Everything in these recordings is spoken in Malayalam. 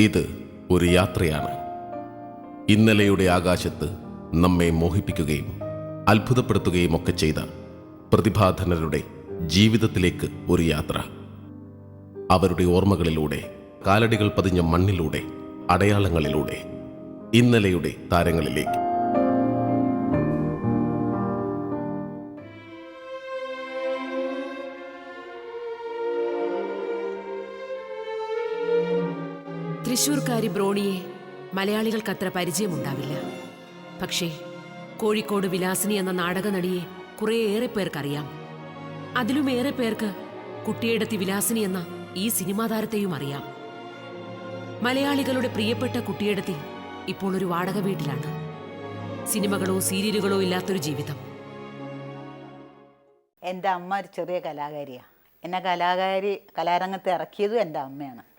ഇത് ഒരു യാത്രയാണ്. ഇന്നലെയുടെ ആകാശത്ത് നമ്മെ മോഹിപ്പിക്കുകയും അത്ഭുതപ്പെടുത്തുകയും ഒക്കെ ചെയ്ത പ്രതിഭാധനരുടെ ജീവിതത്തിലേക്ക് ഒരു യാത്ര. അവരുടെ ഓർമ്മകളിലൂടെ കാലടികൾ പതിഞ്ഞ മണ്ണിലൂടെ അടയാളങ്ങളിലൂടെ ഇന്നലെയുടെ താരങ്ങളിലേക്ക്. തൃശൂർക്കാരി ബ്രോണിയെ മലയാളികൾക്കത്ര പരിചയമുണ്ടാവില്ല. പക്ഷേ കോഴിക്കോട് വിലാസിനി എന്ന നാടക നടിയെ കുറേയേറെ പേർക്കറിയാം. അതിലുമേറെ പേർക്ക് കുട്ടിയിടത്തി വിലാസിനി എന്ന ഈ സിനിമാ താരത്തെയും അറിയാം. മലയാളികളുടെ പ്രിയപ്പെട്ട കുട്ടിയിടത്തി ഇപ്പോൾ ഒരു വാടക വീട്ടിലാണ്. സിനിമകളോ സീരിയലുകളോ ഇല്ലാത്തൊരു ജീവിതം. എന്റെ അമ്മ ഒരു ചെറിയ കലാകാരിയാണ് എന്നെ കലാകാരി കലാരംഗത്ത് ഇറക്കിയതും എന്റെ അമ്മയാണ്.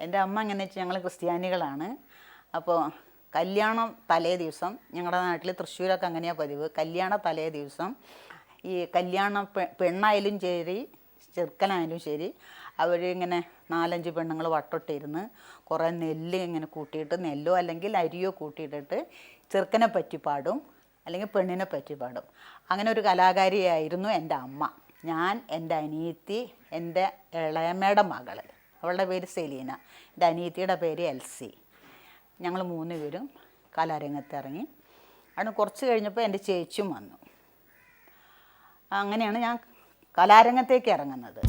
എന്റെ അമ്മ എങ്ങനെ വെച്ചാൽ ഞങ്ങൾ ക്രിസ്ത്യാനികളാണ്. അപ്പോൾ കല്യാണം തലേ ദിവസം ഞങ്ങളുടെ നാട്ടിൽ തൃശ്ശൂരൊക്കെ അങ്ങനെയാണ് പതിവ്. കല്യാണ തലേ ദിവസം ഈ കല്യാണം പെണ്ണായാലും ശരി ചെറുക്കനായാലും ശരി അവർ ഇങ്ങനെ നാലഞ്ച് പെണ്ണുങ്ങൾ വട്ടൊട്ടിരുന്ന് കുറേ നെല്ല് ഇങ്ങനെ കൂട്ടിയിട്ട് നെല്ലോ അല്ലെങ്കിൽ അരിയോ കൂട്ടിയിട്ടിട്ട് ചെറുക്കനെ പറ്റി പാടും അല്ലെങ്കിൽ പെണ്ണിനെ പറ്റി പാടും. അങ്ങനെ ഒരു കലാകാരിയായിരുന്നു എന്റെ അമ്മ. ഞാൻ എന്റെ അനിയത്തി എന്റെ ഇളയമ്മയുടെ മകൾ അവളുടെ പേര് സെലീന. എന്റെ അനിയത്തിയുടെ പേര് എൽസി. ഞങ്ങൾ മൂന്ന് പേരും കലാരംഗത്ത് ഇറങ്ങി. അവിടെ കുറച്ച് കഴിഞ്ഞപ്പോൾ എന്റെ ചേച്ചിയും വന്നു. അങ്ങനെയാണ് ഞാൻ കലാരംഗത്തേക്ക് ഇറങ്ങുന്നത്.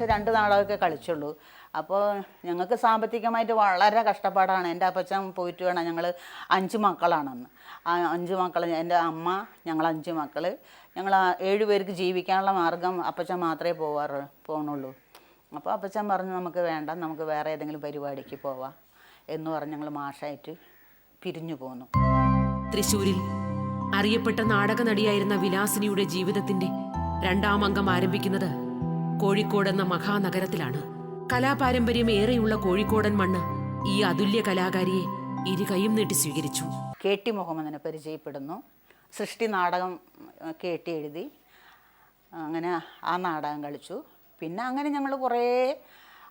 മാഷ് രണ്ട് നാളൊക്കെ കളിച്ചുള്ളൂ. അപ്പോൾ ഞങ്ങൾക്ക് സാമ്പത്തികമായിട്ട് വളരെ കഷ്ടപ്പാടാണ്. എന്റെ അപ്പച്ചൻ പോയിട്ട് വേണം. ഞങ്ങൾ അഞ്ച് മക്കളാണെന്ന്. അഞ്ച് മക്കൾ എന്റെ അമ്മ ഞങ്ങൾ അഞ്ച് മക്കൾ ഞങ്ങൾ ഏഴ് പേർക്ക് ജീവിക്കാനുള്ള മാർഗം അപ്പച്ചൻ മാത്രമേ പോവാറ് പോകണുള്ളൂ അപ്പോൾ അപ്പച്ചൻ പറഞ്ഞു നമുക്ക് വേണ്ട. നമുക്ക് വേറെ ഏതെങ്കിലും പരിപാടിക്ക് പോവാം. എന്ന് പറഞ്ഞ് ഞങ്ങൾ മാഷായിട്ട് പിരിഞ്ഞു പോന്നു. തൃശ്ശൂരിൽ അറിയപ്പെട്ട നാടക നടിയായിരുന്ന വിലാസിനിയുടെ ജീവിതത്തിന്റെ രണ്ടാം അംഗം ആരംഭിക്കുന്നത് കോഴിക്കോട് എന്ന മഹാനഗരത്തിലാണ്. കലാപാരമ്പര്യം ഏറെയുള്ള കോഴിക്കോടൻ മണ്ണ് ഈ അതുല്യ കലാകാരിയെ ഇരു കൈയും നീട്ടി സ്വീകരിച്ചു. കെ ടി മുഹമ്മദിനെ പരിചയപ്പെടുന്നു. സൃഷ്ടി നാടകം കേട്ടി എഴുതി. അങ്ങനെ ആ നാടകം കളിച്ചു. പിന്നെ അങ്ങനെ ഞങ്ങൾ കുറേ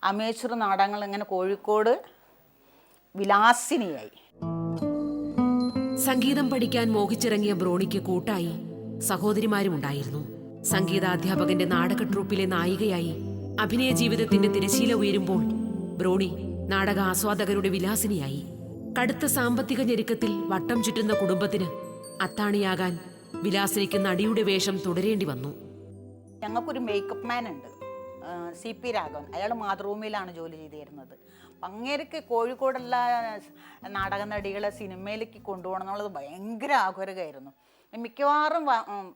അമേച്ചർ നാടകങ്ങൾ ഇങ്ങനെ കോഴിക്കോട് വിലാസിനിയായി. സംഗീതം പഠിക്കാൻ മോഹിച്ചിറങ്ങിയ ബ്രോണിക്ക് കൂട്ടായി സഹോദരിമാരുമുണ്ടായിരുന്നു. സംഗീതാധ്യാപകന്റെ നാടക ട്രൂപ്പിലെ നായികയായി അഭിനയ ജീവിതത്തിന്റെ തിരശീല ഉയരുമ്പോൾ ബ്രോണി നാടക ആസ്വാദകരുടെ വിലാസിനിയായി. കടുത്ത സാമ്പത്തിക ഞെരുക്കത്തിൽ വട്ടം ചുറ്റുന്ന കുടുംബത്തിന് അത്താണിയാകാൻ വിലാസിനിക്ക് നടിയുടെ വേഷം തുടരേണ്ടി വന്നു. ഞങ്ങൾക്കൊരു മേക്കപ്പ് മാൻ ഉണ്ട്. C P Raghavan. അയാൾ മാതൃഭൂമിയിലാണ് ജോലി ചെയ്തിരുന്നത്. അങ്ങേരക്ക് കോഴിക്കോടുള്ള നാടക നടികളെ സിനിമയിലേക്ക് കൊണ്ടുപോകണം എന്നുള്ളത് ഭയങ്കര ആഗ്രഹമായിരുന്നു മിക്കവാറും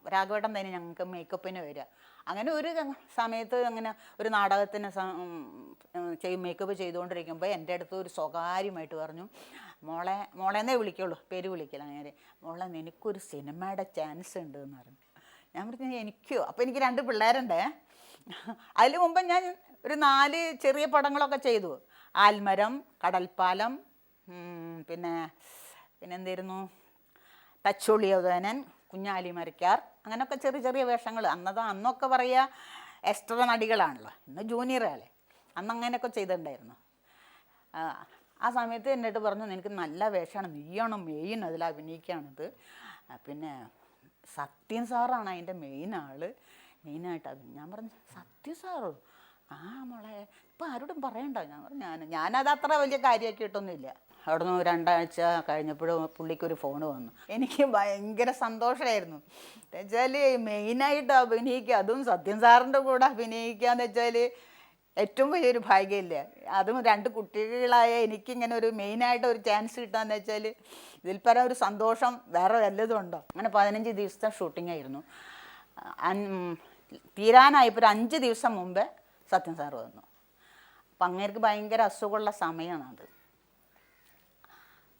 രാഘവേട്ടൻ തന്നെ ഞങ്ങൾക്ക് മേക്കപ്പിന് വരിക. അങ്ങനെ ഒരു സമയത്ത് അങ്ങനെ ഒരു നാടകത്തിന് സ- ഉം, ഉം, ചെയ് മേക്കപ്പ് ചെയ്തുകൊണ്ടിരിക്കുമ്പോൾ എന്റെ അടുത്ത് ഒരു സ്വകാര്യമായിട്ട് പറഞ്ഞു മോളെ മോളെന്നേ വിളിക്കുള്ളൂ പേര് വിളിക്കില്ല. അങ്ങനെ മോളെ നിനക്കൊരു സിനിമയുടെ ചാൻസ് ഉണ്ട് എന്ന് പറഞ്ഞു. ഞാൻ പറഞ്ഞു എനിക്കോ? അപ്പോൾ എനിക്ക് രണ്ട് പിള്ളേരുണ്ടേ. അതിന് മുമ്പ് ഞാൻ ഒരു നാല് ചെറിയ പടങ്ങളൊക്കെ ചെയ്തു. ആൽമരം കടൽപ്പാലം പിന്നെ പിന്നെ എന്തായിരുന്നു തച്ചോളി കുഞ്ഞാലി മരക്കാർ അങ്ങനെയൊക്കെ ചെറിയ ചെറിയ വേഷങ്ങൾ അന്നത് അന്നൊക്കെ പറയുക എക്സ്ട്രാ നടികളാണല്ലോ. ഇന്ന് ജൂനിയറല്ലേ അന്ന് അങ്ങനെയൊക്കെ ചെയ്തിട്ടുണ്ടായിരുന്നു. ആ, സമയത്ത് എന്നിട്ട് പറഞ്ഞു നിനക്ക് നല്ല വേഷമാണ്. നീയാണ് മെയിൻ അതിൽ അഭിനയിക്കുകയാണിത് പിന്നെ സത്യൻ സാറാണ് അതിന്റെ മെയിൻ ആൾ. മെയിനായിട്ട് അഭിനയം ഞാൻ പറഞ്ഞു സത്യൻ സാറോ? ആ മോളെ ഇപ്പം ആരോടും പറയണ്ട. ഞാൻ പറഞ്ഞു ഞാൻ ഞാനത് അത്ര വലിയ കാര്യമാക്കിയിട്ടൊന്നുമില്ല അവിടെ നിന്ന് രണ്ടാഴ്ച കഴിഞ്ഞപ്പോഴും പുള്ളിക്കൊരു ഫോൺ വന്നു. എനിക്ക് ഭയങ്കര സന്തോഷമായിരുന്നു എന്നുവെച്ചാൽ മെയിനായിട്ട് അഭിനയിക്കുക അതും സത്യൻ സാറിന്റെ കൂടെ അഭിനയിക്കുക എന്ന് വെച്ചാൽ ഏറ്റവും വലിയൊരു ഭാഗ്യമില്ല. അതും രണ്ട് കുട്ടികളായ എനിക്കിങ്ങനെ ഒരു മെയിനായിട്ട് ഒരു ചാൻസ് കിട്ടാന്ന് വെച്ചാൽ ഇതിൽ പരം ഒരു സന്തോഷം വേറെ വല്ലതും ഉണ്ടോ? അങ്ങനെ പതിനഞ്ച് ദിവസത്തെ ഷൂട്ടിംഗ് ആയിരുന്നു. തീരാനായപ്പോൾ ഒരു അഞ്ച് ദിവസം മുമ്പേ സത്യൻ സാർ വന്നു. അപ്പം അങ്ങേർക്ക് ഭയങ്കര അസുഖമുള്ള സമയമാണ് അത്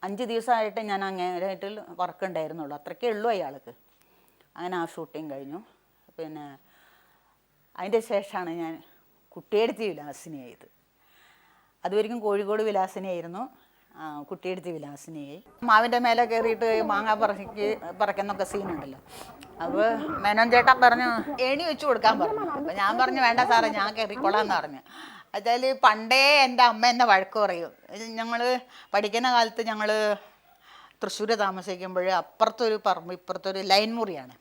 അഞ്ച് ദിവസമായിട്ട് ഞാൻ അങ്ങേരായിട്ട് വർക്ക് ഉണ്ടായിരുന്നുള്ളൂ അത്രയ്ക്കേ ഉള്ളൂ അയാൾക്ക്. അങ്ങനെ ആ ഷൂട്ടിങ് കഴിഞ്ഞു. പിന്നെ അതിന്റെ ശേഷമാണ് ഞാൻ കുട്ടിയെടുത്തി വിലാസിനിയായത്. അതുവരെയും കോഴിക്കോട് വിലാസിനിയായിരുന്നു. കുട്ടിയെടുത്ത് വിലാസിനിയായി. മാവിന്റെ മേലെ കയറിയിട്ട് മാങ്ങ പറക്കി പറക്കുന്നൊക്കെ സീനുണ്ടല്ലോ. അപ്പോൾ മേനോൻ ചേട്ടൻ പറഞ്ഞു എണി വെച്ച് കൊടുക്കാൻ പറഞ്ഞു. അപ്പോൾ ഞാൻ പറഞ്ഞു വേണ്ട സാറേ ഞാൻ കയറിക്കൊള്ളാമെന്ന് പറഞ്ഞു. അതായത് പണ്ടേ എന്റെ അമ്മ എന്നെ വഴക്ക് പറയും. ഞങ്ങൾ പഠിക്കുന്ന കാലത്ത് ഞങ്ങൾ തൃശ്ശൂർ താമസിക്കുമ്പോൾ അപ്പുറത്തൊരു പറമ്പ് ഇപ്പുറത്തൊരു ലൈൻ മുറിയാണ്.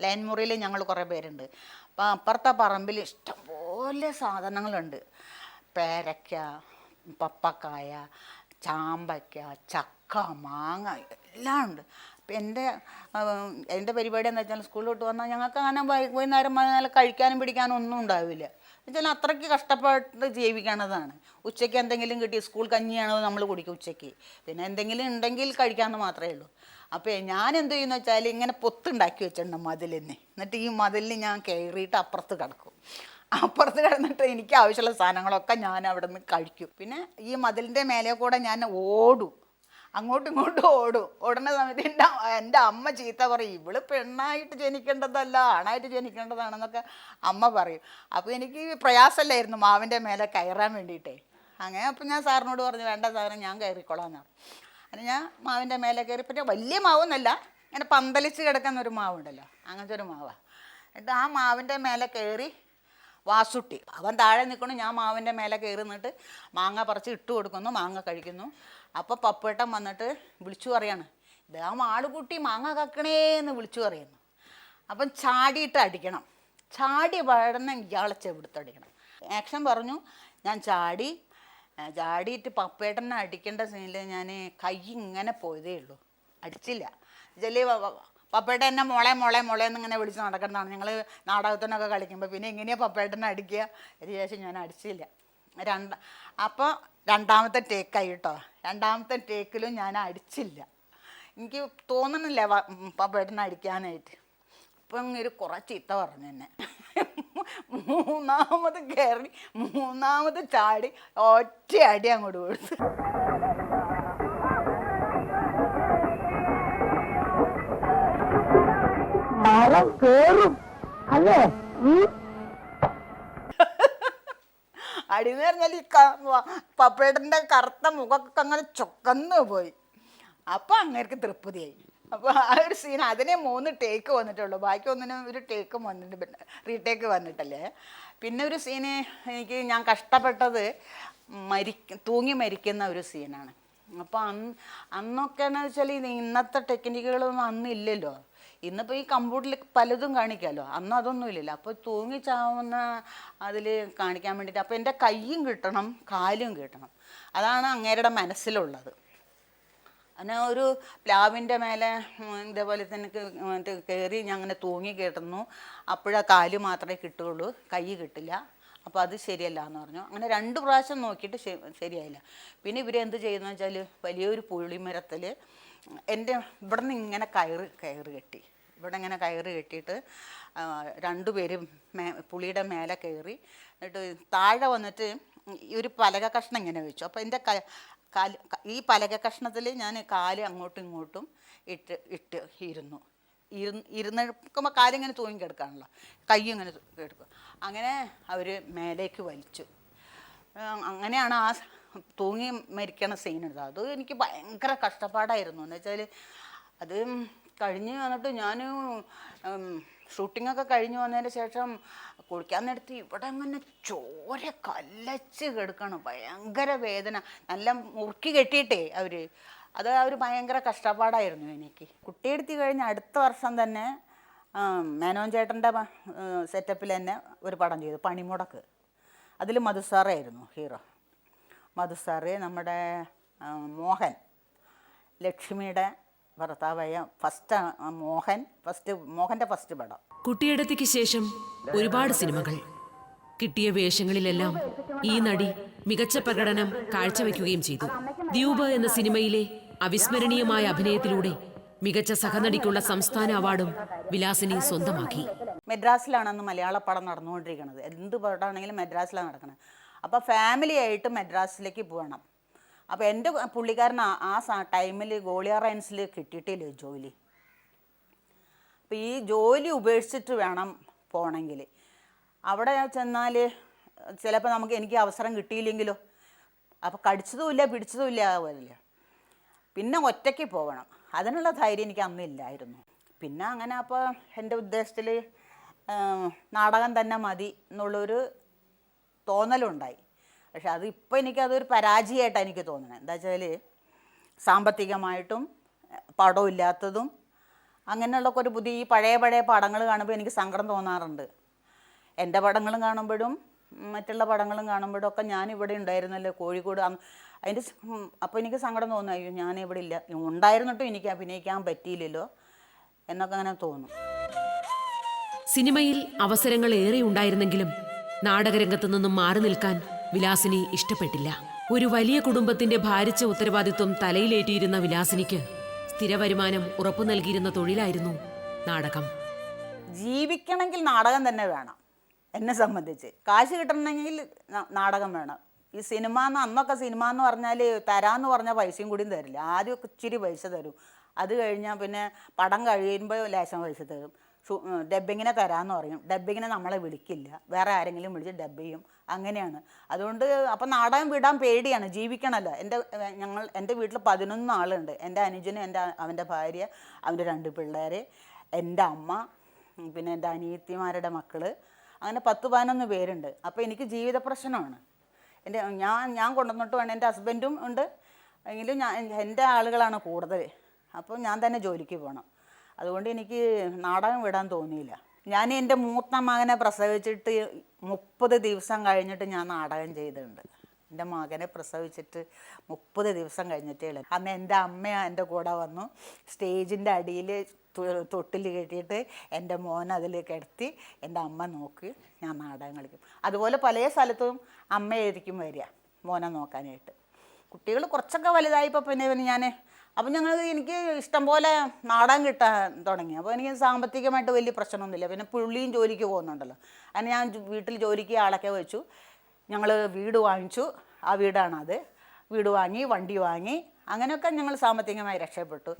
ലൈൻ മുറിയിൽ ഞങ്ങൾ കുറേ പേരുണ്ട്. അപ്പോൾ അപ്പുറത്തെ പറമ്പിൽ ഇഷ്ടംപോലെ സാധനങ്ങളുണ്ട്. പേരയ്ക്ക പപ്പക്കായ ചാമ്പയ്ക്ക ചക്ക മാങ്ങ എല്ലാം ഉണ്ട്. അപ്പം എന്റെ എന്റെ പരിപാടി എന്താ വെച്ചാൽ സ്കൂളിലോട്ട് വന്നാൽ ഞങ്ങൾക്ക് അങ്ങനെ വൈകുന്നേരം വന്നാൽ കഴിക്കാനും പിടിക്കാനും ഒന്നും ഉണ്ടാവില്ല. എന്നുവെച്ചാൽ അത്രയ്ക്ക് കഷ്ടപ്പെട്ട് ജീവിക്കണതാണ്. ഉച്ചയ്ക്ക് എന്തെങ്കിലും കിട്ടി സ്കൂൾ കഞ്ഞിയാണോ നമ്മൾ കുടിക്കും ഉച്ചയ്ക്ക്. പിന്നെ എന്തെങ്കിലും ഉണ്ടെങ്കിൽ കഴിക്കാമെന്ന് മാത്രമേ ഉള്ളൂ. അപ്പോൾ ഞാൻ എന്ത് ചെയ്യുന്ന വെച്ചാൽ ഇങ്ങനെ പൊത്തുണ്ടാക്കി വെച്ചിട്ടുണ്ട് മതിലിന്. എന്നിട്ട് ഈ മതിലിന് ഞാൻ കയറിയിട്ട് അപ്പുറത്ത് കിടക്കും. അപ്പുറത്ത് കിടന്നിട്ട് എനിക്ക് ആവശ്യമുള്ള സാധനങ്ങളൊക്കെ ഞാൻ അവിടെ നിന്ന് കഴിക്കും. പിന്നെ ഈ മതിലിന്റെ മേലെ കൂടെ ഞാൻ ഓടും. അങ്ങോട്ടും ഇങ്ങോട്ടും ഓടും. ഓടുന്ന സമയത്ത് എന്റെ എന്റെ അമ്മ ചീത്ത പറയും ഇവൾ പെണ്ണായിട്ട് ജനിക്കേണ്ടതല്ല ആണായിട്ട് ജനിക്കേണ്ടതാണെന്നൊക്കെ അമ്മ പറയും. അപ്പോൾ എനിക്ക് പ്രയാസമല്ലായിരുന്നു മാവിന്റെ മേലെ കയറാൻ വേണ്ടിയിട്ടേ. അങ്ങനെ അപ്പം ഞാൻ സാറിനോട് പറഞ്ഞു വേണ്ട സാറിന് ഞാൻ കയറിക്കോളാം എന്ന് പറഞ്ഞു ഞാൻ മാവിന്റെ മേലെ കയറി പറ്റിയ വലിയ മാവൊന്നല്ല ഇങ്ങനെ പന്തലിച്ച് കിടക്കുന്ന ഒരു മാവുണ്ടല്ലോ അങ്ങനത്തെ ഒരു മാവാണ് എന്നിട്ട് ആ മാവിന്റെ മേലെ കയറി വാസുട്ടി. അവൻ താഴെ നിൽക്കണം ഞാൻ മാവിന്റെ മേലെ കയറി നിന്നിട്ട് മാങ്ങ പറിച്ച് ഇട്ട് കൊടുക്കുന്നു മാങ്ങ കഴിക്കുന്നു. അപ്പോൾ പപ്പേട്ടൻ വന്നിട്ട് വിളിച്ചു പറയാണ് ഇതാ മാളുകുട്ടി മാങ്ങ കക്കണേ എന്ന് വിളിച്ചു പറയുന്നു. അപ്പം ചാടിയിട്ട് അടിക്കണം. ചാടി പാടുന്ന ഇയാളെ ചെവിടുത്തടിക്കണം ആക്ഷൻ പറഞ്ഞു ഞാൻ ചാടി ചാടിയിട്ട് പപ്പേട്ടനെ അടിക്കേണ്ട സീനിൽ ഞാൻ കൈ ഇങ്ങനെ പോയതേ ഉള്ളൂ. അടിച്ചില്ല. ചെല്ലി പപ്പേട്ടൻ എന്നെ മോളെ മോളെ മോളെ എന്നിങ്ങനെ വിളിച്ച് നടക്കുന്നതാണ് ഞങ്ങൾ നാടകത്തിനൊക്കെ കളിക്കുമ്പോൾ പിന്നെ എങ്ങനെയാണ് പപ്പേട്ടനെ അടിക്കുക? അതിന് ശേഷം ഞാൻ അടിച്ചില്ല. രണ്ട് അപ്പോൾ രണ്ടാമത്തെ ടേക്കായി കേട്ടോ രണ്ടാമത്തെ ടേക്കിലും ഞാൻ അടിച്ചില്ല. എനിക്ക് തോന്നണില്ല പപ്പേട്ടനെ അടിക്കാനായിട്ട്. അപ്പം ഒരു കുറേ ചീത്ത പറഞ്ഞു എന്നെ. മൂന്നാമത് കയറി മൂന്നാമത് ചാടി ഒറ്റ അടി അങ്ങോട്ട് കൊടുത്തു കേറും. അല്ലേ? അടിന്ന് പറഞ്ഞാൽ ഈ പപ്പേട്ടന്റെ കറുത്ത മുഖമൊക്കെ അങ്ങനെ ചൊക്കന്ന് പോയി. അപ്പോൾ അങ്ങേർക്ക് തൃപ്തിയായി. അപ്പോൾ ആ ഒരു സീൻ അതിനെ മൂന്ന് ടേക്ക് വന്നിട്ടുള്ളൂ. ബാക്കി ഒന്നിനും ഒരു ടേക്കും വന്നിട്ട് പിന്നെ റീടേക്ക് വന്നിട്ടല്ലേ. പിന്നെ ഒരു സീന് എനിക്ക് ഞാൻ കഷ്ടപ്പെട്ടത് മരി തൂങ്ങി മരിക്കുന്ന ഒരു സീനാണ് അപ്പോൾ അന്ന് എന്ന് വെച്ചാൽ ഇന്നത്തെ ടെക്നിക്കുകളൊന്നും അന്നില്ലല്ലോ ഇന്നിപ്പോൾ ഈ കമ്പ്യൂട്ടറിൽ പലതും കാണിക്കാമല്ലോ അന്ന് അതൊന്നും ഇല്ലല്ലോ. അപ്പോൾ തൂങ്ങിച്ചാവുന്ന അതിൽ കാണിക്കാൻ വേണ്ടിയിട്ട് അപ്പോൾ എന്റെ കൈയും കിട്ടണം കാലും കിട്ടണം. അതാണ് അങ്ങേരുടെ മനസ്സിലുള്ളത്. അങ്ങനെ ഒരു പ്ലാവിന്റെ മേലെ ഇതേപോലെ തന്നെ കയറി ഞാൻ അങ്ങനെ തൂങ്ങി കിടന്നു. അപ്പോഴാ കാൽ മാത്രമേ കിട്ടുകയുള്ളൂ. കൈ കിട്ടില്ല. അപ്പോൾ അത് ശരിയല്ല എന്ന് പറഞ്ഞു. അങ്ങനെ രണ്ട് പ്രാവശ്യം നോക്കിയിട്ട് ശരിയായില്ല. പിന്നെ ഇവരെന്ത് ചെയ്യുന്നു വെച്ചാൽ വലിയൊരു പുളിമരത്തിൽ എന്റെ ഇവിടെ നിന്ന് ഇങ്ങനെ കയറ് കയറ് കെട്ടി. ഇവിടെ ഇങ്ങനെ കയറ് കെട്ടിയിട്ട് രണ്ടുപേരും മേ പുളിയുടെ മേലെ കയറി. എന്നിട്ട് താഴെ വന്നിട്ട് ഈ ഒരു പലക കഷ്ണം ഇങ്ങനെ വെച്ചു. അപ്പോൾ എന്റെ കാൽ ഈ പലക കഷ്ണത്തിൽ ഞാൻ കാൽ അങ്ങോട്ടും ഇങ്ങോട്ടും ഇട്ട് ഇട്ട് ഇരുന്നു. ഇരുന്ന് ഇരുന്നിക്കുമ്പോൾ കാലിങ്ങനെ തൂങ്ങി കിടക്കാണല്ലോ. കൈ ഇങ്ങനെ എടുക്കും അങ്ങനെ അവർ മേലേക്ക് വലിച്ചു. അങ്ങനെയാണ് ആ തൂങ്ങി മരിക്കണ സീൻ എടുത്തത്. അത് എനിക്ക് ഭയങ്കര കഷ്ടപ്പാടായിരുന്നു. എന്ന് വെച്ചാൽ അത് കഴിഞ്ഞ് വന്നിട്ട് ഞാൻ ഷൂട്ടിങ്ങൊക്കെ കഴിഞ്ഞ് വന്നതിന് ശേഷം കുളിക്കാൻ നേരത്ത് ഇവിടെ അങ്ങനെ ചോര കല്ലച്ച് കിടക്കണം. ഭയങ്കര വേദന. നല്ല മുറുക്കി കെട്ടിയിട്ടേ അവർ അത് അവർ ഭയങ്കര കഷ്ടപ്പാടായിരുന്നു എനിക്ക്. കുട്ടിയെടുത്തി കഴിഞ്ഞ് അടുത്ത വർഷം തന്നെ മേനോൻ ചേട്ടന്റെ സെറ്റപ്പിൽ തന്നെ ഒരു പടം ചെയ്തു. പണിമുടക്ക്. അതിൽ മധുസാറായിരുന്നു ഹീറോ. മധുസാറ് നമ്മുടെ മോഹൻ. ലക്ഷ്മിയുടെ ഭർത്താവായ ഫസ്റ്റ് മോഹൻ ഫസ്റ്റ് മോഹന്റെ ഫസ്റ്റ് പടം. കുട്ടിയിടത്തിക്ക് ശേഷം ഒരുപാട് സിനിമകൾ. കിട്ടിയ വേഷങ്ങളിലെല്ലാം ഈ നടി മികച്ച പ്രകടനം കാഴ്ചവെക്കുകയും ചെയ്തു. ദ്യൂപ് എന്ന സിനിമയിലെ അവിസ്മരണീയമായ അഭിനയത്തിലൂടെ മികച്ച സഹനടിക്കുള്ള സംസ്ഥാന അവാർഡും വിലാസിനി സ്വന്തമാക്കി. മെഡ്രാസിലാണ് അന്ന് മലയാള പടം നടന്നുകൊണ്ടിരിക്കുന്നത് എന്ത് പടമാണെങ്കിലും മെഡ്രാസിലാണ് നടക്കുന്നത് അപ്പോൾ ഫാമിലി ആയിട്ട് മെഡ്രാസിലേക്ക് പോകണം. അപ്പോൾ എന്റെ പുള്ളിക്കാരൻ ആ- ടൈമിൽ ഗോളിയ റൈൻസിൽ കിട്ടിയിട്ടില്ല ജോലി? അപ്പോൾ ഈ ജോലി ഉപേക്ഷിച്ചിട്ട് വേണം പോകണമെങ്കിൽ അവിടെ ചെന്നാൽ ചിലപ്പോൾ നമുക്ക് എനിക്ക് അവസരം കിട്ടിയില്ലെങ്കിലോ. അപ്പോൾ കടിച്ചതുമില്ല പിടിച്ചതുമില്ല വരില്ല പിന്നെ ഒറ്റയ്ക്ക് പോകണം അതിനുള്ള ധൈര്യം എനിക്ക് അന്നില്ലായിരുന്നു പിന്നെ അങ്ങനെ അപ്പോൾ എന്റെ ഉദ്ദേശത്തിൽ നാടകം തന്നെ മതി എന്നുള്ളൊരു തോന്നലുണ്ടായി. പക്ഷെ അത് ഇപ്പോൾ എനിക്കതൊരു പരാജയമായിട്ടാണ് എനിക്ക് തോന്നുന്നത്. എന്താ വെച്ചാൽ സാമ്പത്തികമായിട്ടും പടമില്ലാത്തതും അങ്ങനെയുള്ള ഒരു പുതിയ ഈ പഴയ പഴയ പടങ്ങൾ കാണുമ്പോൾ എനിക്ക് സങ്കടം തോന്നാറുണ്ട്. എന്റെ പടങ്ങളും കാണുമ്പോഴും മറ്റുള്ള പടങ്ങളും കാണുമ്പോഴും ഒക്കെ ഞാൻ ഇവിടെ ഉണ്ടായിരുന്നല്ലോ കോഴിക്കോട് അതിന്റെ അപ്പോൾ എനിക്ക് സങ്കടം തോന്നും അയ്യോ ഞാൻ ഇവിടെ ഇല്ല. ഉണ്ടായിരുന്നിട്ടും എനിക്ക് അഭിനയിക്കാൻ പറ്റിയില്ലല്ലോ എന്നൊക്കെ അങ്ങനെ തോന്നും. സിനിമയിൽ അവസരങ്ങൾ ഏറെ ഉണ്ടായിരുന്നെങ്കിലും നാടകരംഗത്തു നിന്നും മാറി നിൽക്കാൻ വിലാസിനി ഇഷ്ടപ്പെട്ടില്ല. ഒരു വലിയ കുടുംബത്തിന്റെ ഭാരിച്ച ഉത്തരവാദിത്വം തലയിലേറ്റിയിരുന്ന വിലാസിനിക്ക് സ്ഥിര വരുമാനം ഉറപ്പു നൽകിയിരുന്ന തൊഴിലായിരുന്നു നാടകം. ജീവിക്കണമെങ്കിൽ നാടകം തന്നെ വേണം എന്നെ സംബന്ധിച്ച്. കാശ് കിട്ടണമെങ്കിൽ നാടകം വേണം. ഈ സിനിമ എന്ന് അന്നൊക്കെ സിനിമ എന്ന് പറഞ്ഞാൽ തരാന്ന് പറഞ്ഞ പൈസയും കൂടിയും തരില്ല. ആദ്യമൊക്കെ ഇച്ചിരി പൈസ തരും. അത് കഴിഞ്ഞാൽ പിന്നെ പടം കഴിയുമ്പോൾ ലേശം പൈസ തരും. ഡബ്ബിങ്ങിനെ തരാമെന്ന് പറയും. ഡബ്ബിങ്ങിനെ നമ്മളെ വിളിക്കില്ല. വേറെ ആരെങ്കിലും വിളിച്ച് ഡബ് ചെയ്യും. അങ്ങനെയാണ്. അതുകൊണ്ട് അപ്പം നാടകം വിടാൻ പേടിയാണ്. ജീവിക്കണമല്ലോ എന്റെ ഞങ്ങൾ എന്റെ വീട്ടിൽ പതിനൊന്ന് ആളുണ്ട്. എന്റെ അനുജനും എന്റെ അവന്റെ ഭാര്യ അവന്റെ രണ്ട് പിള്ളേർ എന്റെ അമ്മ പിന്നെ എന്റെ അനിയത്തിമാരുടെ മക്കൾ അങ്ങനെ പത്ത് പതിനൊന്ന് പേരുണ്ട്. അപ്പോൾ എനിക്ക് ജീവിത പ്രശ്നമാണ്. എന്റെ ഞാൻ ഞാൻ കൊണ്ടുവന്നിട്ട് വേണം. എന്റെ ഹസ്ബൻഡും ഉണ്ട്. എങ്കിലും ഞാൻ എന്റെ ആളുകളാണ് കൂടുതൽ അപ്പോൾ ഞാൻ തന്നെ ജോലിക്ക് പോകണം അതുകൊണ്ട് എനിക്ക് നാടകം വിടാൻ തോന്നിയില്ല. ഞാൻ എന്റെ മൂത്ത മകനെ പ്രസവിച്ചിട്ട് മുപ്പത് ദിവസം കഴിഞ്ഞിട്ട് ഞാൻ നാടകം ചെയ്തിട്ടുണ്ട്. എന്റെ മകനെ പ്രസവിച്ചിട്ട് മുപ്പത് ദിവസം കഴിഞ്ഞിട്ടേ ഉള്ളൂ. അന്ന് എന്റെ അമ്മ എന്റെ കൂടെ വന്നു. സ്റ്റേജിന്റെ അടിയിൽ തൊട്ടിൽ കെട്ടിയിട്ട് എന്റെ മോൻ അതിൽ കിടത്തി എന്റെ അമ്മ നോക്കി ഞാൻ നാടകം കളിക്കും. അതുപോലെ പല സ്ഥലത്തും അമ്മയായിരിക്കും വരിക മോനെ നോക്കാനായിട്ട്. കുട്ടികൾ കുറച്ചൊക്കെ വലുതായപ്പോൾ പിന്നെ ഞാൻ അപ്പം ഞങ്ങൾ എനിക്ക് ഇഷ്ടം പോലെ നാടാൻ കിട്ടാൻ തുടങ്ങി. അപ്പോൾ എനിക്ക് സാമ്പത്തികമായിട്ട് വലിയ പ്രശ്നമൊന്നുമില്ല. പിന്നെ പുള്ളിയും ജോലിക്ക് പോകുന്നുണ്ടല്ലോ. അങ്ങനെ ഞാൻ വീട്ടിൽ ജോലിക്ക് ആളൊക്കെ വെച്ചു. ഞങ്ങൾ വീട് വാങ്ങിച്ചു. ആ വീടാണത്. വീട് വാങ്ങി വണ്ടി വാങ്ങി. അങ്ങനെയൊക്കെ ഞങ്ങൾ സാമ്പത്തികമായി രക്ഷപ്പെട്ടു.